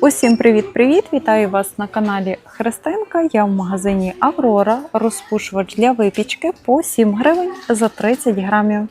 Усім привіт-привіт! Вітаю вас на каналі Христинка. Я в магазині Аврора. Розпушувач для випічки по 7 гривень за 30 грамів.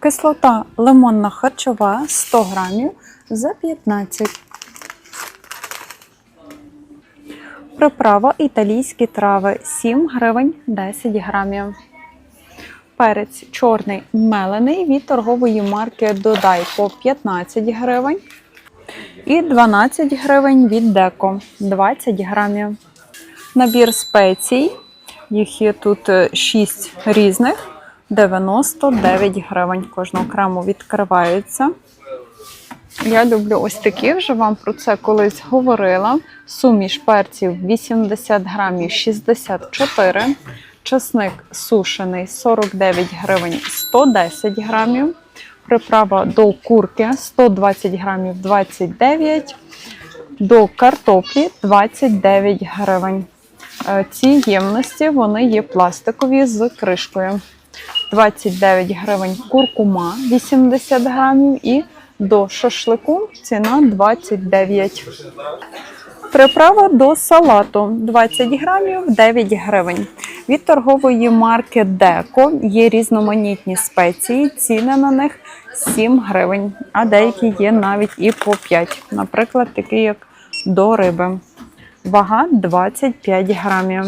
Кислота лимонна харчова 100 грамів за 15. Приправа італійські трави 7 гривень 10 грамів. Перець чорний мелений від торгової марки Додай по 15 гривень. І 12 гривень від деко 20 грамів. Набір спецій. Їх є тут 6 різних, 99 гривень. Кожну окремо відкривається. Я люблю ось такі, вже вам про це колись говорила. Суміш перців 80 грамів 64. Чесник сушений 49 гривень 110 грамів. Приправа до курки 120 грамів 29, до картоплі 29 гривень. Е, Ці ємності вони є пластикові з кришкою. 29 гривень куркума 80 грамів і до шашлику ціна 29. Приправа до салату 20 грамів 9 гривень. Від торгової марки Деко є різноманітні спеції, ціни на них 7 гривень, а деякі є навіть і по 5. Наприклад, такі як до риби. Вага 25 грамів.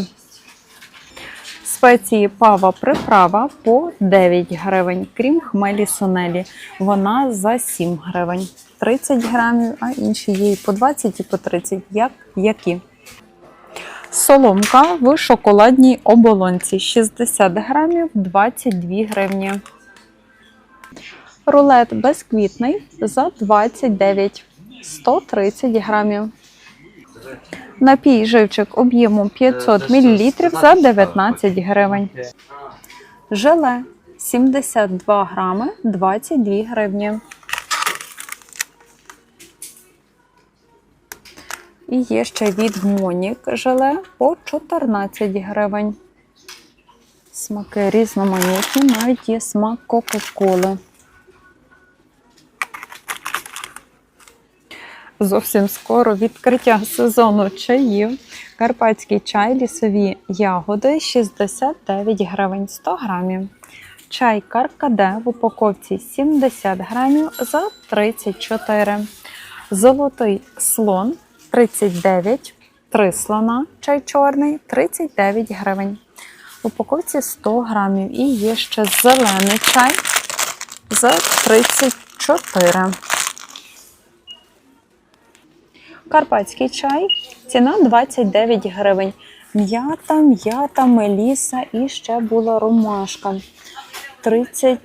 Спеції пава приправа по 9 гривень, крім хмелі сонелі. Вона за 7 гривень. 30 грамів, а інші є і по 20, і по 30, як які. Соломка в шоколадній оболонці 60 грамів 22 гривні. Рулет безквітний за 29 130 грамів. Напій живчик об'ємом 500 мл за 19 гривень. Желе 72 грами 22 гривні. І є ще від Монік желе по 14 гривень. Смаки різноманітні, навіть є смак Кока-Коли. Зовсім скоро відкриття сезону чаїв. Карпатський чай, лісові ягоди 69 гривень 100 грамів. Чай каркаде в упаковці 70 грамів за 34. Золотий слон 39, 3 слона, чай чорний 39 гривень. В упаковці 100 грамів. І є ще зелений чай за 34. Карпатський чай. Ціна 29 гривень. М'ята, м'ята, меліса і ще була ромашка. 30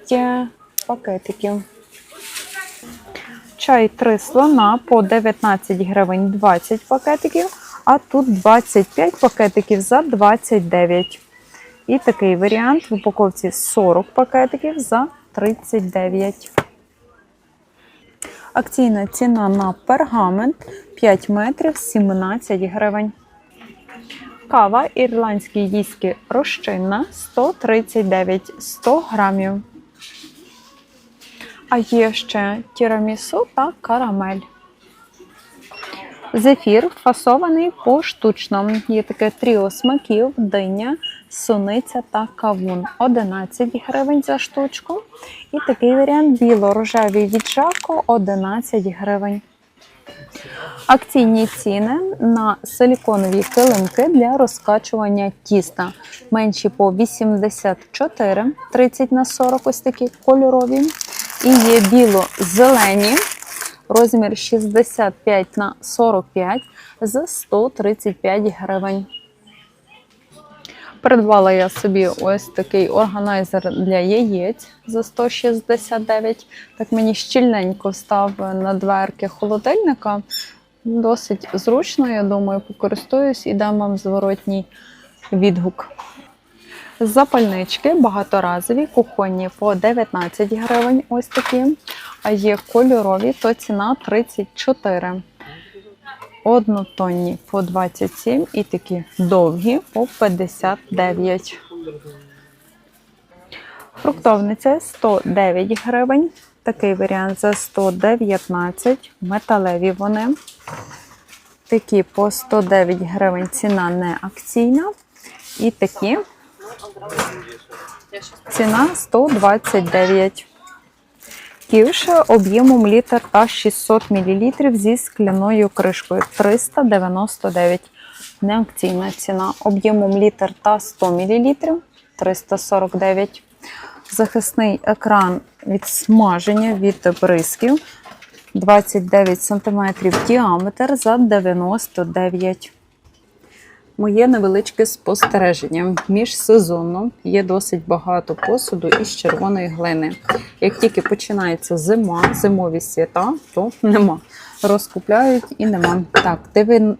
пакетиків. Чай 3 слона по 19 гривень 20 пакетиків, а тут 25 пакетиків за 29. І такий варіант в упаковці 40 пакетиків за 39. Акційна ціна на пергамент 5 метрів 17 гривень. Кава ірландські віскі розчинна 139 100 грамів. А є ще тірамісу та карамель. Зефір фасований поштучно. Є таке тріо смаків, диня, суниця та кавун. 11 гривень за штучку. І такий варіант біло-рожевий від Жако 11 гривень. Акційні ціни на силіконові килимки для розкачування тіста. Менші по 84, 30 на 40, ось такі кольорові. І є біло-зелені, розмір 65 на 45 за 135 гривень. Придбала я собі ось такий органайзер для яєць за 169. Так мені щільненько став на дверки холодильника. Досить зручно, я думаю, покористуюсь і дам вам зворотній відгук. Запальнички багаторазові, кухонні по 19 гривень. Ось такі. А є кольорові, то ціна 34. Однотонні по 27 і такі довгі по 59. Фруктовниця 109 гривень. Такий варіант за 119. Металеві вони. Такі по 109 гривень ціна не акційна. І такі ціна 129. Ківш об'ємом літр та 600 мл зі скляною кришкою 399. Неакційна ціна об'ємом літр та 100 мл 349. Захисний екран від смаження від бризків 29 см діаметр за 99. Моє невеличке спостереження. Міжсезонно є досить багато посуду із червоної глини. Як тільки починається зима, зимові свята, то нема. Розкупляють і нема. Так,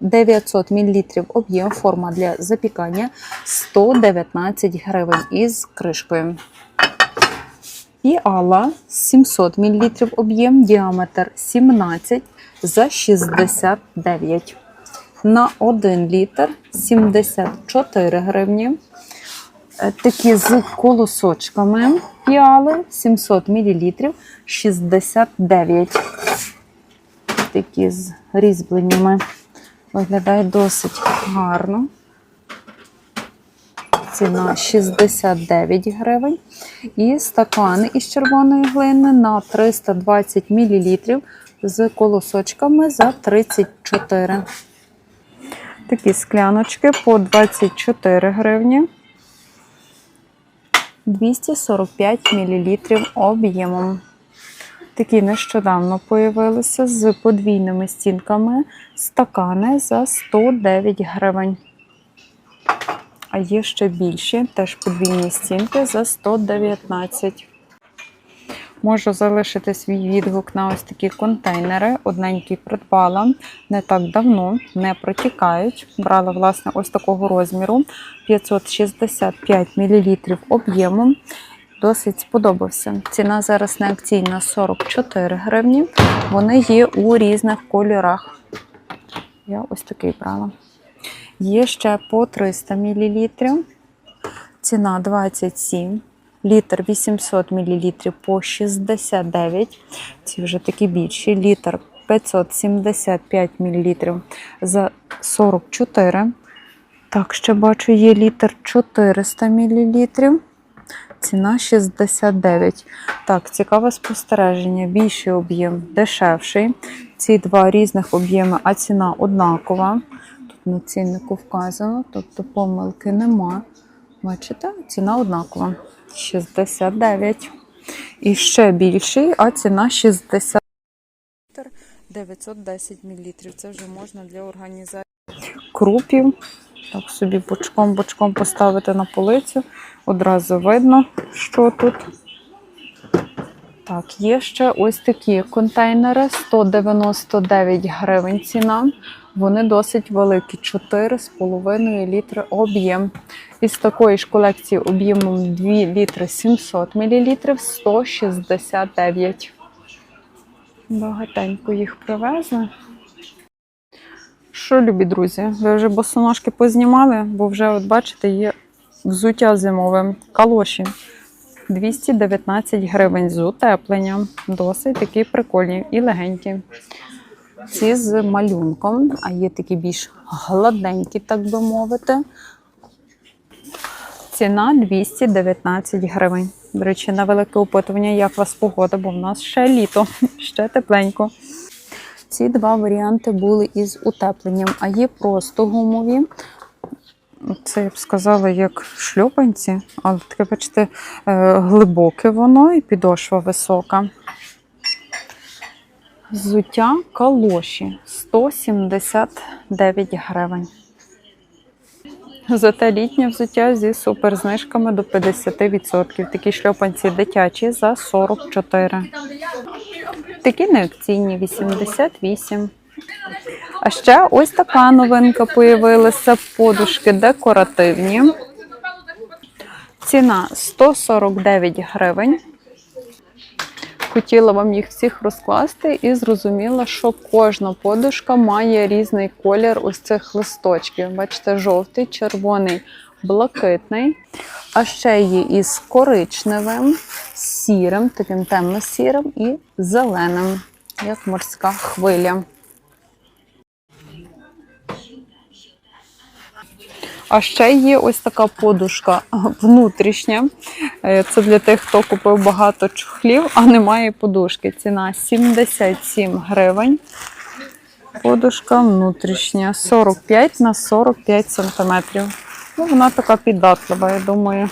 900 мл об'єм, форма для запікання 119 гривень із кришкою. І Алла 700 мл об'єм, діаметр 17 за 69. На 1 літр 74 гривні. Е, Такі з колосочками піали 700 мл 69. Такі з різьбленнями. Виглядає досить гарно. Ціна 69 гривень. І стакани із червоної глини на 320 мл з колосочками за 34. Такі скляночки по 24 гривні. 245 мл об'ємом. Такі нещодавно появилися з подвійними стінками стакани за 109 гривень. А є ще більші, теж подвійні стінки за 119. Можу залишити свій відгук на ось такі контейнери. Одненький придбала не так давно, не протікають. Брала, власне, ось такого розміру 565 мл об'єму. Досить сподобався. Ціна зараз не акційна 44 гривні. Вони є у різних кольорах. Я ось такий брала. Є ще по 300 мл. Ціна 27 літр 800 мл по 69. Ці вже такі більші. Літр 575 мл за 44. Так, ще бачу, є літр 400 мл. Ціна 69. Так, цікаве спостереження. Більший об'єм, дешевший. Ці два різних об'єми, а ціна однакова. Тут на ціннику вказано, тобто помилки нема. Бачите, ціна однакова. 69. І ще більший, а ціна 60. 910 мл. Це вже можна для організації крупів. Так собі бочком-бочком поставити на полицю. Одразу видно, що тут. Так, є ще ось такі контейнери 199 гривень ціна. Вони досить великі, 4,5 літри об'єм. Із такої ж колекції об'ємом 2 літри 700 мл 169. Багатенько їх привезли. Що, любі друзі, ви вже босоножки познімали, бо вже, от бачите, є взуття зимове, калоші. 219 гривень з утепленням. Досить такі прикольні і легенькі. Ці з малюнком, а є такі більш гладенькі, так би мовити. Ціна 219 гривень. До речі, на велике опитування, як у вас погода, бо в нас ще літо, ще тепленько. Ці два варіанти були із утепленням, а є просто гумові. Це я б сказала, як шльопанці, але таке, бачите, е, глибоке воно і підошва висока. Взуття калоші 179 гривень. Зате літнє взуття зі суперзнижками до 50%. Такі шльопанці дитячі за 44. Такі неакційні 88. А ще ось така новинка появилася. Подушки декоративні. Ціна 149 гривень. Хотіла вам їх всіх розкласти і зрозуміла, що кожна подушка має різний колір ось цих листочків. Бачите, жовтий, червоний, блакитний. А ще є із коричневим, сірим, таким темно-сірим і зеленим, як морська хвиля. А ще є ось така подушка внутрішня. Е, Це для тих, хто купив багато чохлів, а немає подушки. Ціна 77 гривень. Подушка внутрішня 45 на 45 сантиметрів. Ну, вона така піддатлива, я думаю.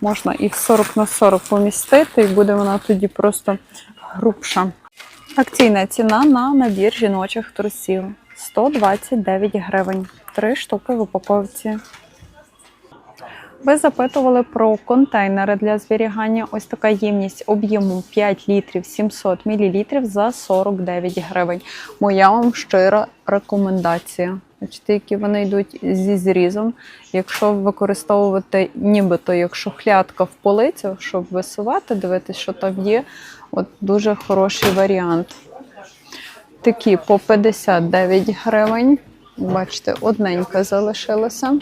Можна і в 40 на 40 помістити, і буде вона тоді просто грубша. Акційна ціна на набір жіночих трусів 129 гривень. Три штуки в упаковці. Ви запитували про контейнери для зберігання. Ось така ємність об'ємом 5 літрів 700 мл за 49 гривень. Моя вам щира рекомендація. Бачите, які вони йдуть зі зрізом. Якщо використовувати нібито як шухлядка в полицю, щоб висувати, дивитися, що там є, от дуже хороший варіант. Такі по 59 гривень. Бачите, одненька залишилася.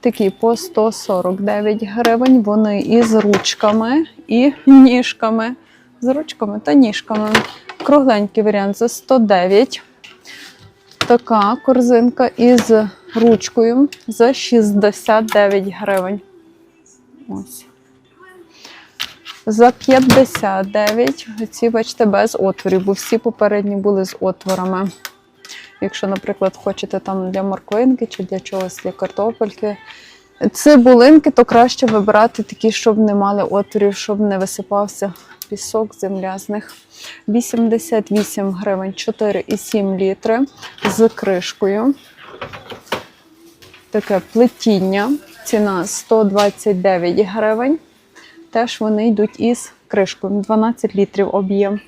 Такі по 149 гривень. Вони із ручками і ніжками. З ручками та ніжками. Кругленький варіант за 109. Така корзинка із ручкою за 69 гривень. Ось. За 59. Ці, бачите, без отворів, бо всі попередні були з отворами. Якщо, наприклад, хочете там для морквинки чи для чогось для картопельки. Цибулинки, то краще вибирати такі, щоб не мали отворів, щоб не висипався пісок, земля з них. 88 гривень 4,7 літри з кришкою. Таке плетіння. Ціна 129 гривень. Теж вони йдуть із кришкою. 12 літрів об'єм.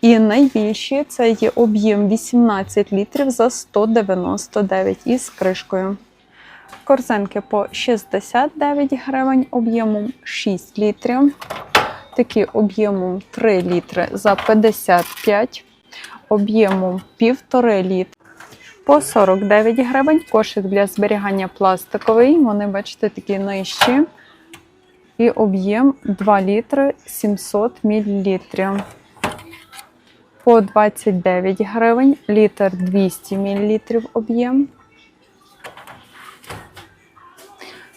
І найбільші це є об'єм 18 літрів за 199 із кришкою. Корзинки по 69 гривень, об'ємом 6 літрів. Такі об'ємом 3 літри за 55, об'ємом 1,5 літри. По 49 гривень кошик для зберігання пластиковий. Вони, бачите, такі нижчі. І об'єм 2 літри 700 мл. По 29 гривень, літр 200 мл об'єм.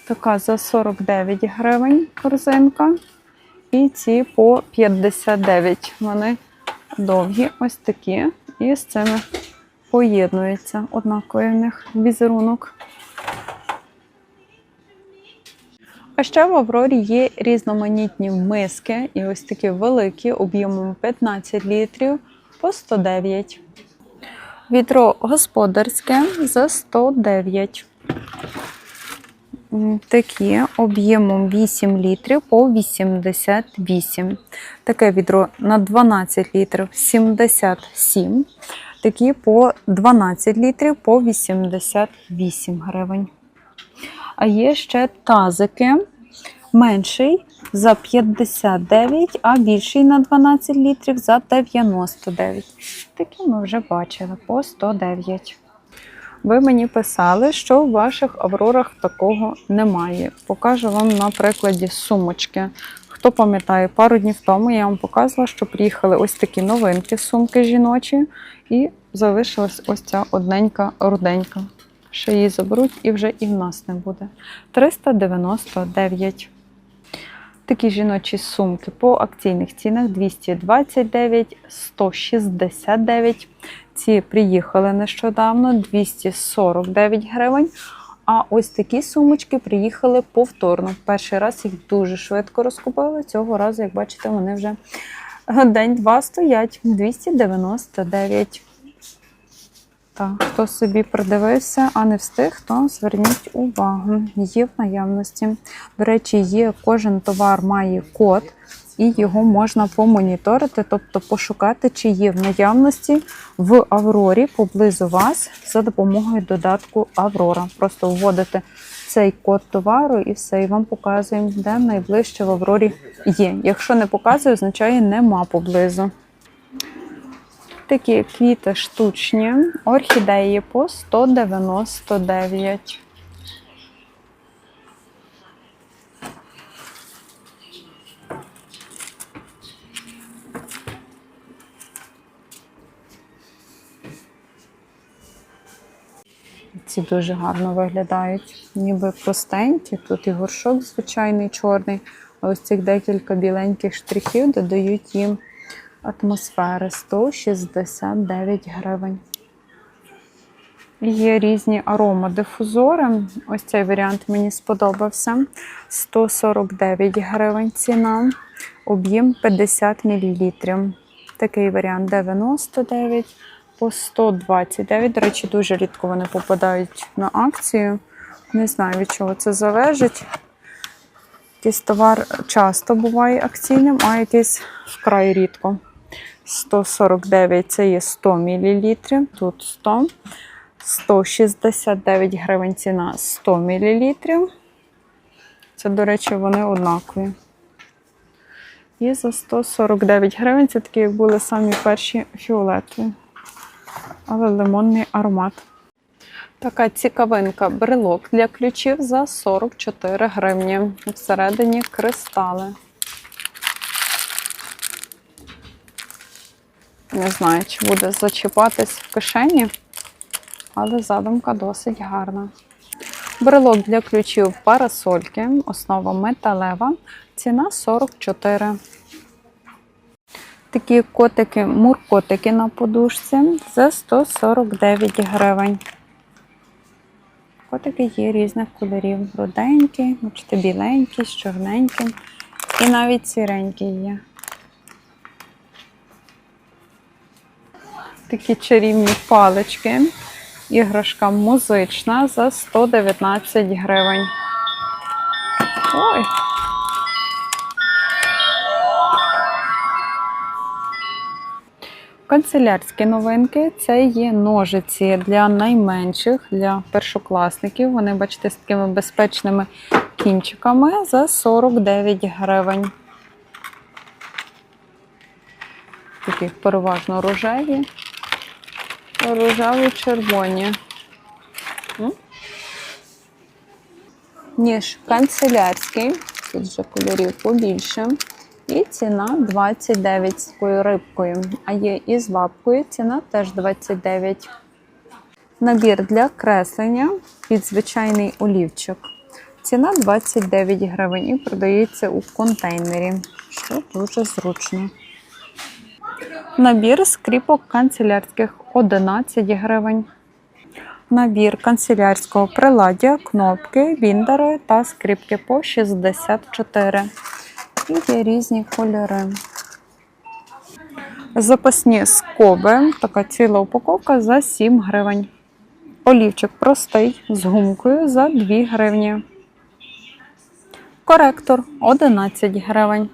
Така за 49 гривень корзинка. І ці по 59. Вони довгі, ось такі. І з цими поєднуються. Однаковий в них візерунок. А ще в Аврорі є різноманітні миски, і ось такі великі, об'ємом 15 літрів по 109. Відро господарське за 109. М, Такі об'ємом 8 літрів по 88. Таке відро на 12 літрів 77. Такі по 12 літрів по 88 гривень. А є ще тазики менший за 59, а більший на 12 літрів за 99. Такі ми вже бачили по 109. Ви мені писали, що в ваших аврорах такого немає. Покажу вам на прикладі сумочки. Хто пам'ятає, пару днів тому я вам показувала, що приїхали ось такі новинки сумки жіночі, і залишилась ось ця одненька руденька. Ще її заберуть і вже і в нас не буде. 399. Такі жіночі сумки по акційних цінах 229, 169. Ці приїхали нещодавно 249 гривень. А ось такі сумочки приїхали повторно. Перший раз їх дуже швидко розкупили. Цього разу, як бачите, вони вже день-два стоять 299. Так, хто собі придивився, а не встиг, то зверніть увагу. Є в наявності. До речі, є кожен товар має код, і його можна помоніторити, тобто пошукати, чи є в наявності в Аврорі поблизу вас за допомогою додатку Аврора. Просто вводите цей код товару і все, і вам показуємо, де найближче в Аврорі є. Якщо не показує, означає нема поблизу. Такі квіти штучні, орхідеї по 199. Ці дуже гарно виглядають. Ніби простенькі. Тут і горшок звичайний чорний. А ось цих декілька біленьких штрихів додають їм атмосфери 169 гривень. Є різні аромадифузори. Ось цей варіант мені сподобався. 149 гривень ціна, об'єм 50 мл. Такий варіант 99 по 129. До речі, дуже рідко вони попадають на акцію. Не знаю, від чого це залежить. Якийсь товар часто буває акційним, а якийсь вкрай рідко. 149 це є 100 мл, тут 100. 169 гривень ціна 100 мл. Це, до речі, вони однакові. І за 149 гривень це такі, як були самі перші фіолетові. Але лимонний аромат. Така цікавинка брелок для ключів за 44 гривні. Всередині кристали. Не знаю, чи буде зачіпатись в кишені, але задумка досить гарна. Брелок для ключів парасольки, основа металева, ціна 44. Такі котики, муркотики на подушці за 149 гривень. Котики є різних кольорів. Руденькі, біленькі, з чорненьким. І навіть сіренькі є. Такі чарівні палички. Іграшка музична за 119 гривень. Ой. Канцелярські новинки це є ножиці для найменших, для першокласників. Вони, бачите, з такими безпечними кінчиками за 49 гривень. Такі переважно рожеві, рожеві червоні. Ніж канцелярський, тут вже кольорів побільше. І ціна 29 з такою рибкою. А є і з лапкою, ціна теж 29. Набір для креслення під звичайний олівчик. Ціна 29 гривень і продається у контейнері, що дуже зручно. Набір скріпок канцелярських 11 гривень. Набір канцелярського приладдя, кнопки, біндери та скріпки по 64. І є різні кольори. Запасні скоби, така ціла упаковка за 7 гривень. Олівчик простий з гумкою за 2 гривні. Коректор 11 гривень.